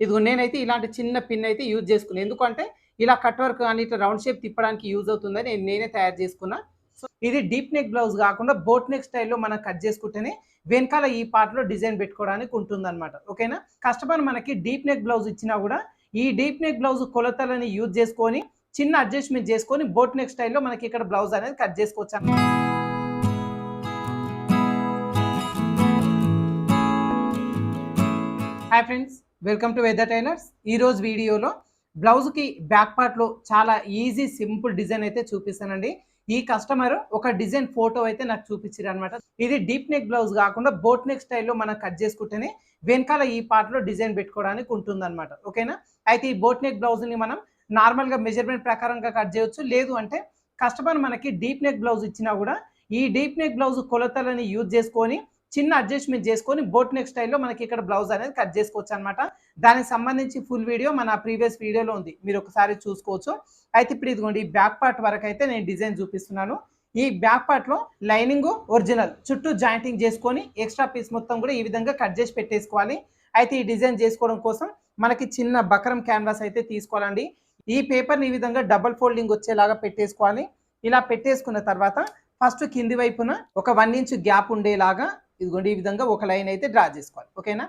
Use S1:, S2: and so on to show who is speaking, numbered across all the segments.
S1: ఇదిగో నేనైతే ఇలాంటి చిన్న పిన్ అయితే యూజ్ చేసుకున్నాను ఎందుకంటే ఇలా కట్ వర్క్ కానీ ఇట్లా రౌండ్ షేప్ తిప్పడానికి యూజ్ అవుతుందని నేను నేనే తయారు చేసుకున్నా. సో ఇది డీప్ నెక్ బ్లౌజ్ కాకుండా బోట్ నెక్ స్టైల్లో మనం కట్ చేసుకుంటేనే వెనకాల ఈ పార్ట్లో డిజైన్ పెట్టుకోవడానికి ఉంటుంది అనమాట ఓకేనా కస్టమర్ మనకి డీప్ నెక్ బ్లౌజ్ ఇచ్చినా కూడా ఈ డీప్ నెక్ బ్లౌజ్ కొలతలని యూజ్ చేసుకొని చిన్న అడ్జస్ట్మెంట్ చేసుకొని బోట్ నెక్ స్టైల్లో మనకి ఇక్కడ బ్లౌజ్ అనేది కట్ చేసుకోవచ్చు అన్నమాట. Hi friends welcome to weather tailors ఈరోజు వీడియోలో బ్లౌజ్కి బ్యాక్ పార్ట్లో చాలా ఈజీ సింపుల్ డిజైన్ అయితే చూపిస్తానండి. ఈ కస్టమర్ ఒక డిజైన్ ఫోటో అయితే నాకు చూపించారు అనమాట ఇది డీప్ నెక్ బ్లౌజ్ కాకుండా బోట్ నెక్ స్టైల్లో మనం కట్ చేసుకుంటేనే వెనకాల ఈ పార్ట్లో డిజైన్ పెట్టుకోవడానికి ఉంటుందన్నమాట. ఓకేనా? అయితే ఈ బోట్ నెక్ బ్లౌజ్ని మనం నార్మల్గా మెజర్మెంట్ ప్రకారంగా కట్ చేయొచ్చు. లేదు అంటే కస్టమర్ మనకి డీప్ నెక్ బ్లౌజ్ ఇచ్చినా కూడా ఈ డీప్ నెక్ బ్లౌజ్ కొలతలని యూజ్ చేసుకొని చిన్న అడ్జస్ట్మెంట్ చేసుకొని బోట్ నెక్ స్టైల్లో మనకి ఇక్కడ బ్లౌజ్ అనేది కట్ చేసుకోవచ్చు అనమాట దానికి సంబంధించి ఫుల్ వీడియో మన ప్రీవియస్ వీడియోలో ఉంది. మీరు ఒకసారి చూసుకోవచ్చు. అయితే ఇప్పుడు ఇదిగోండి ఈ బ్యాక్ పార్ట్ వరకు అయితే నేను డిజైన్ చూపిస్తున్నాను. ఈ బ్యాక్ పార్ట్లో లైనింగ్ ఒరిజినల్ చుట్టూ జాయింటింగ్ చేసుకొని ఎక్స్ట్రా పీస్ మొత్తం కూడా ఈ విధంగా కట్ చేసి పెట్టేసుకోవాలి. అయితే ఈ డిజైన్ చేసుకోవడం కోసం మనకి చిన్న బకరం క్యాన్వాస్ అయితే తీసుకోవాలండి. ఈ పేపర్ని ఈ విధంగా డబల్ ఫోల్డింగ్ వచ్చేలాగా పెట్టేసుకోవాలి. ఇలా పెట్టేసుకున్న తర్వాత ఫస్ట్ కింది వైపున ఒక వన్ ఇంచ్ గ్యాప్ ఉండేలాగా ఇదిగోండి ఈ విధంగా ఒక లైన్ అయితే డ్రా చేసుకోవాలి. ఓకేనా?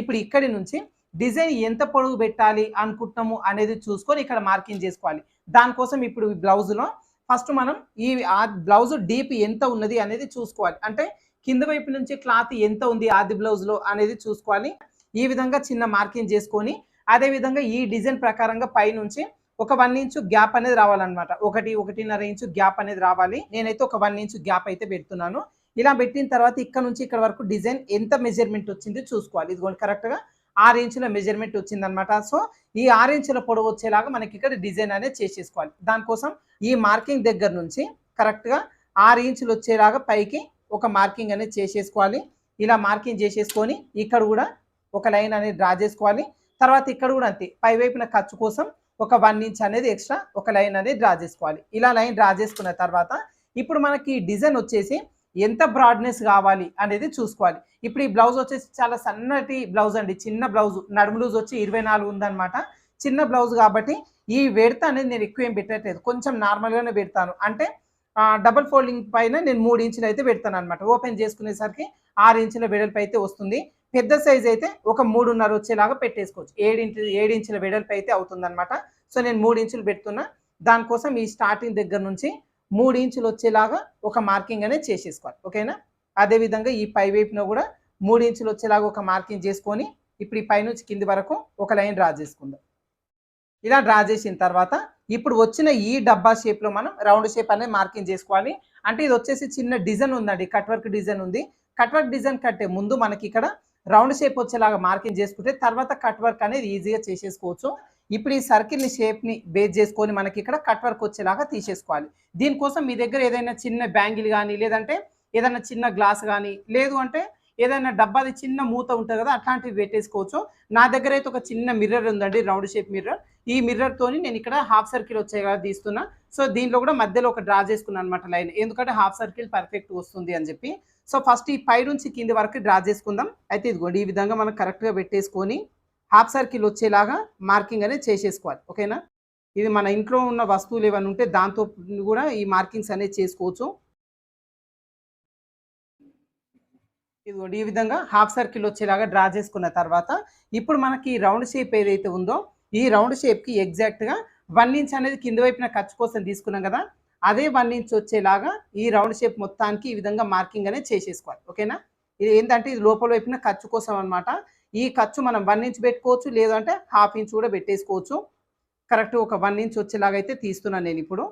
S1: ఇప్పుడు ఇక్కడి నుంచి డిజైన్ ఎంత పొడవు పెట్టాలి అనుకుంటున్నాము అనేది చూసుకొని ఇక్కడ మార్కింగ్ చేసుకోవాలి. దానికోసం ఇప్పుడు ఈ బ్లౌజ్లో ఫస్ట్ మనం ఈ ఆ బ్లౌజ్ డీప్ ఎంత ఉన్నది అనేది చూసుకోవాలి. అంటే కింద వైపు నుంచి క్లాత్ ఎంత ఉంది ఆది బ్లౌజ్లో అనేది చూసుకోవాలి. ఈ విధంగా చిన్న మార్కింగ్ చేసుకొని అదే విధంగా ఈ డిజైన్ ప్రకారంగా పైనుంచి ఒక వన్ ఇంచు గ్యాప్ అనేది రావాలన్నమాట. ఒకటి ఒకటిన్నర ఇంచు గ్యాప్ అనేది రావాలి. నేనైతే ఒక వన్ ఇంచు గ్యాప్ అయితే పెడుతున్నాను. ఇలా పెట్టిన తర్వాత ఇక్కడ నుంచి ఇక్కడ వరకు డిజైన్ ఎంత మెజర్మెంట్ వచ్చింది చూసుకోవాలి. ఇదిగోండి కరెక్ట్గా ఆరు ఇంచుల మెజర్మెంట్ వచ్చిందనమాట సో ఈ ఆరు ఇంచుల పొడవు వచ్చేలాగా మనకి ఇక్కడ డిజైన్ అనేది చేసేసుకోవాలి. దానికోసం ఈ మార్కింగ్ దగ్గర నుంచి కరెక్ట్గా ఆరు ఇంచులు వచ్చేలాగా పైకి ఒక మార్కింగ్ అనేది చేసేసుకోవాలి. ఇలా మార్కింగ్ చేసేసుకొని ఇక్కడ కూడా ఒక లైన్ అనేది డ్రా చేసుకోవాలి. తర్వాత ఇక్కడ కూడా అంతే పై వైపున ఖర్చు కోసం ఒక వన్ ఇంచ్ అనేది ఎక్స్ట్రా ఒక లైన్ అనేది డ్రా చేసుకోవాలి. ఇలా లైన్ డ్రా చేసుకున్న తర్వాత ఇప్పుడు మనకి డిజైన్ వచ్చేసి ఎంత బ్రాడ్నెస్ కావాలి అనేది చూసుకోవాలి. ఇప్పుడు ఈ బ్లౌజ్ వచ్చేసి చాలా సన్నటి బ్లౌజ్ అండి. చిన్న బ్లౌజ్ నడుము లూజ్ వచ్చి ఇరవై నాలుగు ఉందన్నమాట. చిన్న బ్లౌజ్ కాబట్టి ఈ వెడత అనేది నేను ఎక్కువ ఏం పెట్టట్లేదు. కొంచెం నార్మల్గానే పెడతాను. అంటే డబుల్ ఫోల్డింగ్ పైన నేను మూడు ఇంచులు అయితే పెడతాను అనమాట ఓపెన్ చేసుకునేసరికి ఆరు ఇంచుల వెడల్పు అయితే వస్తుంది. పెద్ద సైజ్ అయితే ఒక మూడున్నర వచ్చేలాగా పెట్టేసుకోవచ్చు. ఏడింటి ఏడించుల ఏడు ఇంచుల వెడల్పు అయితే అవుతుందన్నమాట. సో నేను మూడు ఇంచులు పెడుతున్నా. దానికోసం ఈ స్టార్టింగ్ దగ్గర నుంచి మూడు ఇంచులు వచ్చేలాగా ఒక మార్కింగ్ అనేది చేసేసుకోవాలి. ఓకేనా? అదేవిధంగా ఈ పై వైపున కూడా మూడు ఇంచులు వచ్చేలాగా ఒక మార్కింగ్ చేసుకొని ఇప్పుడు ఈ పైనుంచి కింది వరకు ఒక లైన్ డ్రా చేసుకుందాం. ఇలా డ్రా చేసిన తర్వాత ఇప్పుడు వచ్చిన ఈ డబ్బా షేప్లో మనం రౌండ్ షేప్ అనేది మార్కింగ్ చేసుకోవాలి. అంటే ఇది వచ్చేసి చిన్న డిజైన్ ఉందండి కట్ వర్క్ డిజైన్ ఉంది. కట్ వర్క్ డిజైన్ కట్టే ముందు మనకి ఇక్కడ రౌండ్ షేప్ వచ్చేలాగా మార్కింగ్ చేసుకుంటే తర్వాత కట్ వర్క్ అనేది ఈజీగా చేసేసుకోవచ్చు. ఇప్పుడు ఈ సర్కిల్ని షేప్ని బేస్ చేసుకొని మనకి ఇక్కడ కట్ వర్క్ వచ్చేలాగా తీసేసుకోవాలి. దీనికోసం మీ దగ్గర ఏదైనా చిన్న బ్యాంగిల్ కానీ లేదంటే ఏదైనా చిన్న గ్లాస్ కానీ లేదు అంటే ఏదైనా డబ్బాది చిన్న మూత ఉంటుంది కదా అట్లాంటివి పెట్టేసుకోవచ్చు. నా దగ్గర అయితే ఒక చిన్న మిర్రర్ ఉందండి రౌండ్ షేప్ మిర్రర్ ఈ మిర్రర్ తోని నేను ఇక్కడ హాఫ్ సర్కిల్ వచ్చేలా తీస్తున్నా. సో దీనిలో కూడా మధ్యలో ఒక డ్రా చేసుకున్నాను అనమాట లైన్ ఎందుకంటే హాఫ్ సర్కిల్ పర్ఫెక్ట్ వస్తుంది అని చెప్పి. సో ఫస్ట్ ఈ పై నుంచి కింది వరకు డ్రా చేసుకుందాం. అయితే ఇదిగోండి ఈ విధంగా మనం కరెక్ట్గా పెట్టేసుకొని హాఫ్ సర్కిల్ వచ్చేలాగా మార్కింగ్ అనేది చేసేసుకోవాలి ఓకేనా? ఇది మన ఇంట్లో ఉన్న వస్తువులు ఏమైనా ఉంటే దాంతో కూడా ఈ మార్కింగ్స్ అనేది చేసుకోవచ్చు. ఇదిగోండి ఈ విధంగా హాఫ్ సర్కిల్ వచ్చేలాగా డ్రా చేసుకున్న తర్వాత ఇప్పుడు మనకి ఈ రౌండ్ షేప్ ఏదైతే ఉందో ఈ రౌండ్ షేప్కి ఎగ్జాక్ట్గా వన్ ఇంచ్ అనేది కింద వైపున ఖర్చు కోసం తీసుకున్నాం కదా అదే వన్ ఇంచ్ వచ్చేలాగా ఈ రౌండ్ షేప్ మొత్తానికి ఈ విధంగా మార్కింగ్ అనేది చేసేసుకోవాలి ఓకేనా? ఇది ఏంటంటే ఇది లోపల వైపున ఖర్చు కోసం అనమాట ఈ ఖర్చు మనం వన్ ఇంచ్ పెట్టుకోవచ్చు లేదంటే హాఫ్ ఇంచ్ కూడా పెట్టేసుకోవచ్చు. కరెక్ట్ ఒక వన్ ఇంచ్ వచ్చేలాగా అయితే తీస్తున్నాను నేను ఇప్పుడు.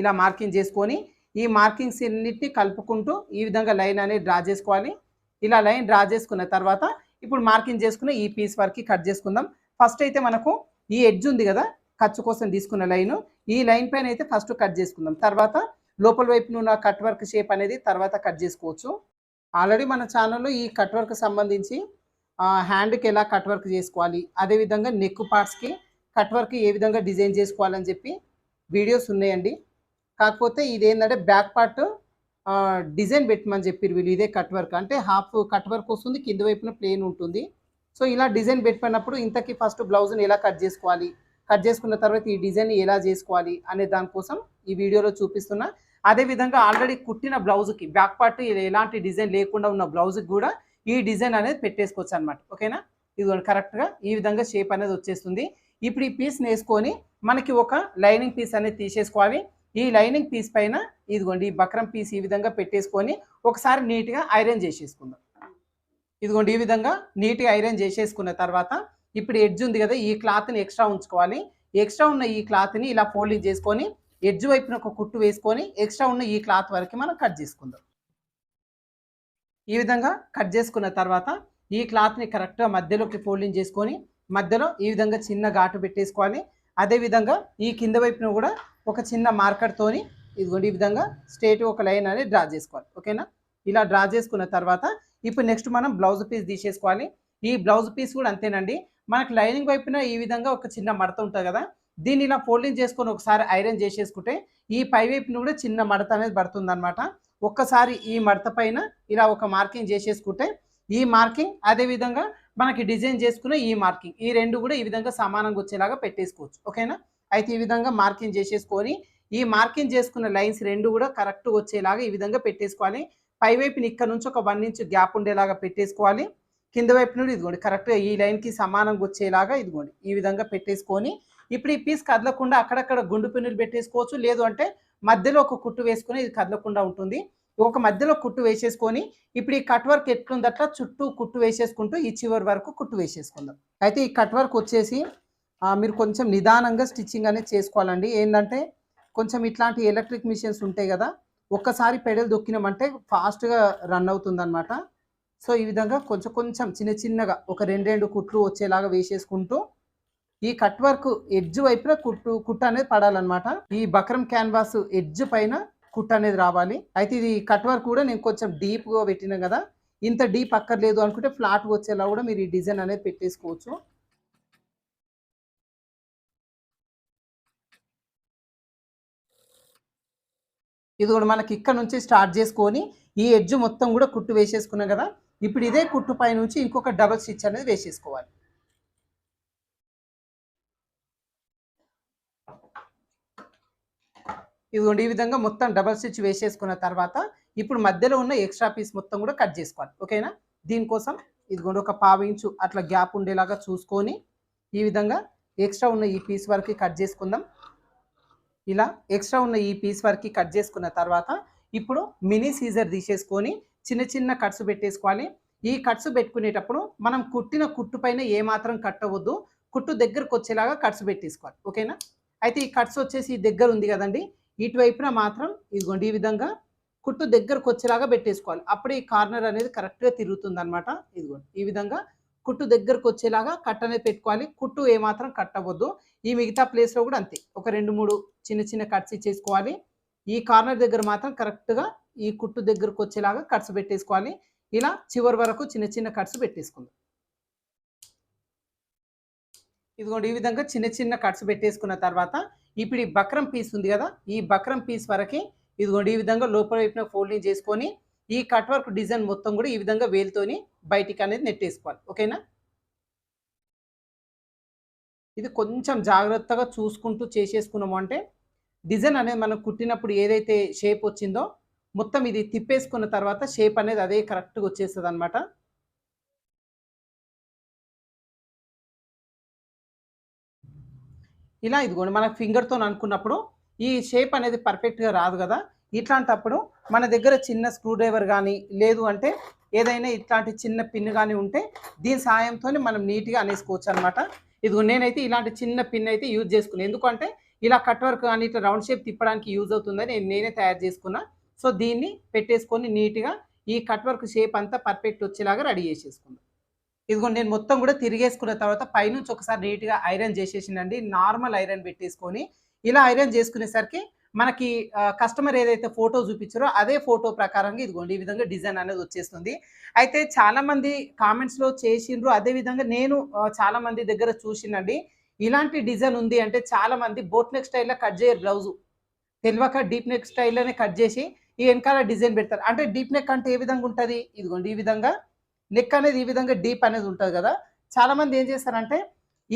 S1: ఇలా మార్కింగ్ చేసుకొని ఈ మార్కింగ్స్ అన్నిటిని కలుపుకుంటూ ఈ విధంగా లైన్ అనేది డ్రా చేసుకోవాలి. ఇలా లైన్ డ్రా చేసుకున్న తర్వాత ఇప్పుడు మార్కింగ్ చేసుకున్న ఈ పీస్ వరకు కట్ చేసుకుందాం. ఫస్ట్ అయితే మనకు ఈ ఎడ్జ్ ఉంది కదా ఖర్చు కోసం తీసుకున్న లైను ఈ లైన్ పైన అయితే ఫస్ట్ కట్ చేసుకుందాం. తర్వాత లోపల వైపు ఉన్న కట్ వర్క్ షేప్ అనేది తర్వాత కట్ చేసుకోవచ్చు. ఆల్రెడీ మన ఛానల్లో ఈ కట్ వర్క్ సంబంధించి హ్యాండ్కి ఎలా కట్ వర్క్ చేసుకోవాలి అదేవిధంగా నెక్ పార్ట్స్కి కట్ వర్క్ ఏ విధంగా డిజైన్ చేసుకోవాలని చెప్పి వీడియోస్ ఉన్నాయండి. కాకపోతే ఇది ఏంటంటే బ్యాక్ పార్ట్ డిజైన్ పెట్టమని చెప్పారు వీళ్ళు ఇదే కట్ వర్క్. అంటే హాఫ్ కట్ వర్క్ వస్తుంది కింద వైపున ప్లేన్ ఉంటుంది. సో ఇలా డిజైన్ పెట్టినప్పుడు ఇంతకీ ఫస్ట్ బ్లౌజ్ని ఎలా కట్ చేసుకోవాలి కట్ చేసుకున్న తర్వాత ఈ డిజైన్ ఎలా చేసుకోవాలి అనే దానికోసం ఈ వీడియోలో చూపిస్తున్నా అదే విధంగా ఆల్రెడీ కుట్టిన బ్లౌజ్కి బ్యాక్ పార్ట్ ఎలాంటి డిజైన్ లేకుండా ఉన్న బ్లౌజ్కి కూడా ఈ డిజైన్ అనేది పెట్టేసుకోవచ్చు అనమాట ఓకేనా? ఇది కరెక్ట్గా ఈ విధంగా షేప్ అనేది వచ్చేస్తుంది. ఇప్పుడు ఈ పీస్ వేసుకొని మనకి ఒక లైనింగ్ పీస్ అనేది తీసేసుకోవాలి. ఈ లైనింగ్ పీస్ పైన ఇదిగోండి ఈ బక్రం పీస్ ఈ విధంగా పెట్టేసుకొని ఒకసారి నీట్గా ఐరన్ చేసేసుకుందాం. ఇదిగోండి ఈ విధంగా నీట్గా ఐరన్ చేసేసుకున్న తర్వాత ఇప్పుడు ఎడ్జ్ ఉంది కదా ఈ క్లాత్ని ఎక్స్ట్రా ఉంచుకోవాలి. ఎక్స్ట్రా ఉన్న ఈ క్లాత్ని ఇలా ఫోల్డింగ్ చేసుకొని ఎడ్జ్ వైపున ఒక కుట్టు వేసుకొని ఎక్స్ట్రా ఉన్న ఈ క్లాత్ వరకు మనం కట్ చేసుకుందాం. ఈ విధంగా కట్ చేసుకున్న తర్వాత ఈ క్లాత్ని కరెక్ట్గా మధ్యలోకి ఫోల్డింగ్ చేసుకొని మధ్యలో ఈ విధంగా చిన్న ఘాటు పెట్టేసుకోవాలి అదేవిధంగా ఈ కింద వైపున కూడా ఒక చిన్న మార్కర్తోని ఇదిగోండి ఈ విధంగా స్ట్రేట్ ఒక లైన్ అనేది డ్రా చేసుకోవాలి. ఓకేనా? ఇలా డ్రా చేసుకున్న తర్వాత ఇప్పుడు నెక్స్ట్ మనం బ్లౌజ్ పీస్ తీసేసుకోవాలి. ఈ బ్లౌజ్ పీస్ కూడా అంతేనండి. మనకు లైనింగ్ వైపున ఈ విధంగా ఒక చిన్న మడత ఉంటుంది కదా దీన్ని ఇలా ఫోల్డింగ్ చేసుకొని ఒకసారి ఐరన్ చేసేసుకుంటే ఈ పై వైపున కూడా చిన్న మడత అనేది పడుతుంది అనమాట ఒక్కసారి ఈ మడత పైన ఇలా ఒక మార్కింగ్ చేసేసుకుంటే ఈ మార్కింగ్ అదే విధంగా మనకి డిజైన్ చేసుకున్న ఈ మార్కింగ్ ఈ రెండు కూడా ఈ విధంగా సమానంగా వచ్చేలాగా పెట్టేసుకోవచ్చు. ఓకేనా? అయితే ఈ విధంగా మార్కింగ్ చేసేసుకొని ఈ మార్కింగ్ చేసుకున్న లైన్స్ రెండు కూడా కరెక్ట్గా వచ్చేలాగా ఈ విధంగా పెట్టేసుకోవాలి. పై వైపుని ఇక్కడ నుంచి ఒక వన్ ఇంచ్ గ్యాప్ ఉండేలాగా పెట్టేసుకోవాలి. కింద వైపు నుండి ఇదిగోండి కరెక్ట్గా ఈ లైన్కి సమానంగా వచ్చేలాగా ఇదిగోండి ఈ విధంగా పెట్టేసుకొని ఇప్పుడు ఈ పీస్ కదలకుండా అక్కడక్కడ గుండు పిన్నులు పెట్టేసుకోవచ్చు. లేదు అంటే మధ్యలో ఒక కుట్టు వేసుకొని ఇది కదలకుండా ఉంటుంది. ఒక మధ్యలో కుట్టు వేసేసుకొని ఇప్పుడు ఈ కట్ వర్క్ ఎట్లుందట్లా చుట్టూ కుట్టు వేసేసుకుంటూ ఈ చివరి వరకు కుట్టు వేసేసుకుందాం. అయితే ఈ కట్ వర్క్ వచ్చేసి మీరు కొంచెం నిదానంగా స్టిచ్చింగ్ అనేది చేసుకోవాలండి. ఏంటంటే కొంచెం ఇట్లాంటి ఎలక్ట్రిక్ మిషన్స్ ఉంటాయి కదా ఒక్కసారి పెడలు దొక్కినామంటే ఫాస్ట్గా రన్ అవుతుంది అనమాట సో ఈ విధంగా కొంచెం కొంచెం చిన్న చిన్నగా ఒక రెండు రెండు కుట్లు వచ్చేలాగా వేసేసుకుంటూ ఈ కట్ వర్క్ ఎడ్జ్ వైపున కుట్టు కుట్టు అనేది పడాలన్నమాట. ఈ బక్రం క్యాన్వాస్ ఎడ్జ్ పైన కుట్ట అనేది రావాలి. అయితే ఇది కట్ వర్క్ కూడా నేను కొంచెం డీప్గా పెట్టినా కదా ఇంత డీప్ అక్కర్లేదు అనుకుంటే ఫ్లాట్ వచ్చేలా కూడా మీరు ఈ డిజైన్ అనేది పెట్టేసుకోవచ్చు. ఇది కూడా మనకి ఇక్కడ నుంచి స్టార్ట్ చేసుకొని ఈ ఎడ్జ్ మొత్తం కూడా కుట్టు వేసేసుకున్నాం కదా ఇప్పుడు ఇదే కుట్టు పై నుంచి ఇంకొక డబల్ స్టిచ్ అనేది వేసేసుకోవాలి. ఇదిగోండి ఈ విధంగా మొత్తం డబల్ స్టిచ్ వేసేసుకున్న తర్వాత ఇప్పుడు మధ్యలో ఉన్న ఎక్స్ట్రా పీస్ మొత్తం కూడా కట్ చేసుకోవాలి. ఓకేనా దీనికోసం ఇదిగోండి ఒక పావు ఇంచు అట్లా గ్యాప్ ఉండేలాగా చూసుకొని ఈ విధంగా ఎక్స్ట్రా ఉన్న ఈ పీస్ వరకు కట్ చేసుకుందాం. ఇలా ఎక్స్ట్రా ఉన్న ఈ పీస్ వరకు కట్ చేసుకున్న తర్వాత ఇప్పుడు మినీ సీజర్ తీసేసుకొని చిన్న చిన్న కట్స్ పెట్టేసుకోవాలి. ఈ కట్స్ పెట్టుకునేటప్పుడు మనం కుట్టిన కుట్టు పైన ఏమాత్రం కట్ అవ్వద్దు. కుట్టు దగ్గరకు వచ్చేలాగా కట్స్ పెట్టేసుకోవాలి. ఓకేనా అయితే ఈ కట్స్ వచ్చేసి దగ్గర ఉంది కదండి ఇటువైపున మాత్రం ఇదిగోండి ఈ విధంగా కుట్టు దగ్గరకు వచ్చేలాగా పెట్టేసుకోవాలి. అప్పుడే ఈ కార్నర్ అనేది కరెక్ట్గా తిరుగుతుంది అనమాట ఇదిగోండి ఈ విధంగా కుట్టు దగ్గరకు వచ్చేలాగా కట్ అనేది పెట్టుకోవాలి. కుట్టు ఏమాత్రం కట్ అవ్వద్దు. ఈ మిగతా ప్లేస్లో కూడా అంతే. ఒక రెండు మూడు చిన్న చిన్న కట్స్ ఇచ్చేసుకోవాలి. ఈ కార్నర్ దగ్గర మాత్రం కరెక్ట్గా ఈ కుట్టు దగ్గరకు వచ్చేలాగా కట్స్ పెట్టేసుకోవాలి. ఇలా చివరి వరకు చిన్న చిన్న కట్స్ పెట్టేసుకుందాం. ఇదిగోండి ఈ విధంగా చిన్న చిన్న కట్స్ పెట్టేసుకున్న తర్వాత ఇప్పుడు ఈ బక్రం పీస్ ఉంది కదా ఈ బక్రం పీస్ వరకు ఇదిగోండి ఈ విధంగా లోపల వైపున ఫోల్డింగ్ చేసుకొని ఈ కట్ వర్క్ డిజైన్ మొత్తం కూడా ఈ విధంగా వేలుతోని బయటికి అనేది నెట్టేసుకోవాలి. ఓకేనా? ఇది కొంచెం జాగ్రత్తగా చూసుకుంటూ చేసేసుకున్నాము అంటే డిజైన్ అనేది మనం కుట్టినప్పుడు ఏదైతే షేప్ వచ్చిందో మొత్తం ఇది తిప్పేసుకున్న తర్వాత షేప్ అనేది అదే కరెక్ట్గా వచ్చేస్తుంది అనమాట ఇలా ఇదిగోండి మన ఫింగర్తో అనుకున్నప్పుడు ఈ షేప్ అనేది పర్ఫెక్ట్గా రాదు కదా. ఇట్లాంటప్పుడు మన దగ్గర చిన్న స్క్రూ డ్రైవర్ కానీ లేదు అంటే ఏదైనా ఇట్లాంటి చిన్న పిన్ కానీ ఉంటే దీని సాయంతో మనం నీట్గా అనేసుకోవచ్చు అనమాట ఇదిగో నేనైతే ఇలాంటి చిన్న పిన్ అయితే యూజ్ చేసుకున్నాను ఎందుకంటే ఇలా కట్ వర్క్ కానీ ఇట్లా రౌండ్ షేప్ తిప్పడానికి యూజ్ అవుతుందని నేను నేనే తయారు చేసుకున్నా. సో దీన్ని పెట్టేసుకొని నీట్గా ఈ కట్ వర్క్ షేప్ అంతా పర్ఫెక్ట్ వచ్చేలాగా రెడీ చేసేసుకుందాం. ఇదిగో నేను మొత్తం కూడా తిరిగేసుకున్న తర్వాత పైనుంచి ఒకసారి నీట్గా ఐరన్ చేసేసిందండి నార్మల్ ఐరన్ పెట్టేసుకొని ఇలా ఐరన్ చేసుకునేసరికి మనకి కస్టమర్ ఏదైతే ఫోటో చూపించారో అదే ఫోటో ప్రకారంగా ఇదిగోండి ఈ విధంగా డిజైన్ అనేది వచ్చేస్తుంది. అయితే చాలామంది కామెంట్స్లో చేసిండ్రు. అదే విధంగా నేను చాలామంది చాలా మంది దగ్గర చూసినండి ఇలాంటి డిజైన్ ఉంది అంటే చాలామంది బోట్ నెక్ స్టైల్లో కట్ చేయరు బ్లౌజు తెలియక డీప్ నెక్ స్టైల్లోనే కట్ చేసి ఈ వెనకాల డిజైన్ పెడతారు. అంటే డీప్ నెక్ అంటే ఏ విధంగా ఉంటుంది? ఇదిగోండి ఈ విధంగా నెక్ అనేది ఈ విధంగా డీప్ అనేది ఉంటుంది కదా. చాలా మంది ఏం చేస్తారంటే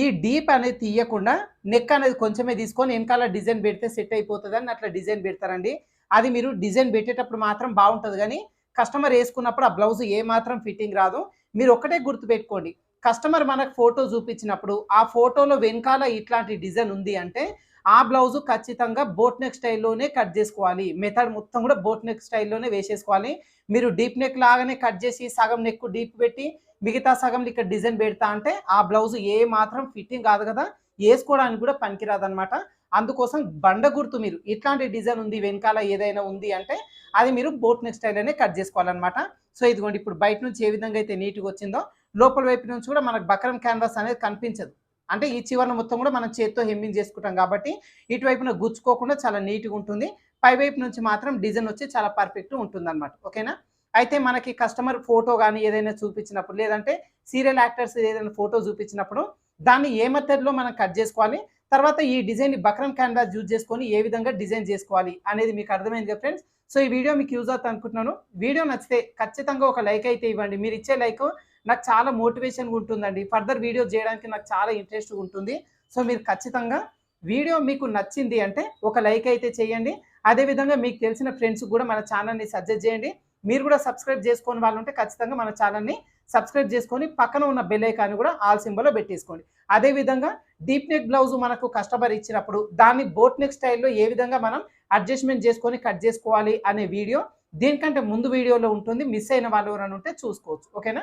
S1: ఈ డీప్ అనేది తీయకుండా నెక్ అనేది కొంచెమే తీసుకొని వెనకాల డిజైన్ పెడితే సెట్ అయిపోతుంది అని అట్లా డిజైన్ పెడతారండి. అది మీరు డిజైన్ పెట్టేటప్పుడు మాత్రం బాగుంటుంది కానీ కస్టమర్ వేసుకున్నప్పుడు ఆ బ్లౌజ్ ఏ మాత్రం ఫిట్టింగ్ రాదు. మీరు ఒకటే గుర్తు పెట్టుకోండి. కస్టమర్ మనకు ఫోటో చూపించినప్పుడు ఆ ఫోటోలో వెనకాల ఇట్లాంటి డిజైన్ ఉంది అంటే ఆ బ్లౌజ్ ఖచ్చితంగా బోట్ నెక్ స్టైల్లోనే కట్ చేసుకోవాలి. మెథడ్ మొత్తం కూడా బోట్ నెక్ స్టైల్లోనే వేసేసుకోవాలి. మీరు డీప్ నెక్ లాగానే కట్ చేసి సగం నెక్ డీప్ పెట్టి మిగతా సగం ఇక్కడ డిజైన్ పెడతా అంటే ఆ బ్లౌజ్ ఏ మాత్రం ఫిట్టింగ్ కాదు కదా. వేసుకోవడానికి కూడా పనికిరాదనమాట అందుకోసం బండ గుర్తు మీరు. ఇట్లాంటి డిజైన్ ఉంది వెనకాల ఏదైనా ఉంది అంటే అది మీరు బోట్ నెక్ స్టైల్లోనే కట్ చేసుకోవాలన్నమాట. సో ఇదిగోండి ఇప్పుడు బయట నుంచి ఏ విధంగా అయితే నీట్గా వచ్చిందో లోపల వైపు నుంచి కూడా మనకు బక్రం క్యాన్వాస్ అనేది కనిపించదు. అంటే ఈ చివరన మొత్తం కూడా మనం చేత్తో హెమ్మింగ్ చేసుకుంటాం కాబట్టి ఇటువైపున గుచ్చుకోకుండా చాలా నీట్గా ఉంటుంది. పై వైపు నుంచి మాత్రం డిజైన్ వచ్చి చాలా పర్ఫెక్ట్ ఉంటుంది అనమాట ఓకేనా? అయితే మనకి కస్టమర్ ఫోటో కానీ ఏదైనా చూపించినప్పుడు లేదంటే సీరియల్ యాక్టర్స్ ఏదైనా ఫోటో చూపించినప్పుడు దాన్ని ఏ మెథడ్లో మనం కట్ చేసుకోవాలి? తర్వాత ఈ డిజైన్ బక్రం క్యాన్వాస్ యూజ్ చేసుకొని ఏ విధంగా డిజైన్ చేసుకోవాలి అనేది మీకు అర్థమైంది కదా ఫ్రెండ్స్? సో ఈ వీడియో మీకు యూజ్ అవుతుంది అనుకుంటున్నాను వీడియో నచ్చితే ఖచ్చితంగా ఒక లైక్ అయితే ఇవ్వండి. మీరు ఇచ్చే లైక్ నాకు చాలా మోటివేషన్గా ఉంటుందండి. ఫర్దర్ వీడియో చేయడానికి నాకు చాలా ఇంట్రెస్ట్ ఉంటుంది. సో మీరు ఖచ్చితంగా వీడియో మీకు నచ్చింది అంటే ఒక లైక్ అయితే చేయండి. అదేవిధంగా మీకు తెలిసిన ఫ్రెండ్స్ కూడా మన ఛానల్ని సజెస్ట్ చేయండి. మీరు కూడా సబ్స్క్రైబ్ చేసుకొని వాళ్ళు ఉంటే ఖచ్చితంగా మన ఛానల్ని సబ్స్క్రైబ్ చేసుకొని పక్కన ఉన్న బెల్ ఐకాన్ కూడా ఆల్ సింబల్లో పెట్టేసుకోండి. అదేవిధంగా డీప్ నెక్ బ్లౌజ్ మనకు కస్టమర్ ఇచ్చినప్పుడు దాన్ని బోట్ నెక్ స్టైల్లో ఏ విధంగా మనం అడ్జస్ట్మెంట్ చేసుకొని కట్ చేసుకోవాలి అనే వీడియో దీనికంటే ముందు వీడియోలో ఉంటుంది. మిస్ అయిన వాళ్ళు ఎవరైనా ఉంటే చూసుకోవచ్చు. ఓకేనా